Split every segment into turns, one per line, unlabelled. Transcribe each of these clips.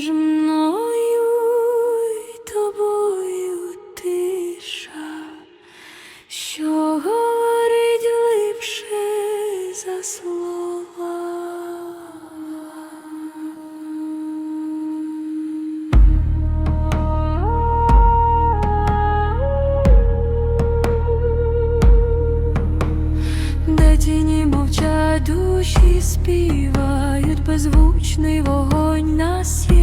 між мною і тобою тиша, що говорить глибше за слова. Де тіні мовчать душі співають беззвучний вогонь на світ.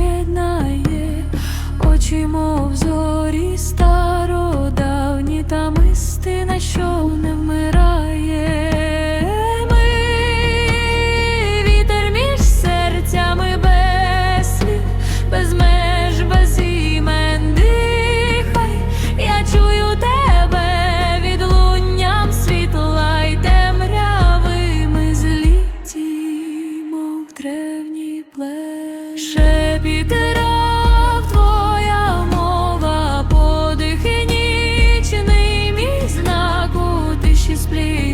show she's bleeding.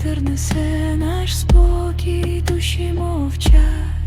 Вітер несе наш спокій, душі мовчать.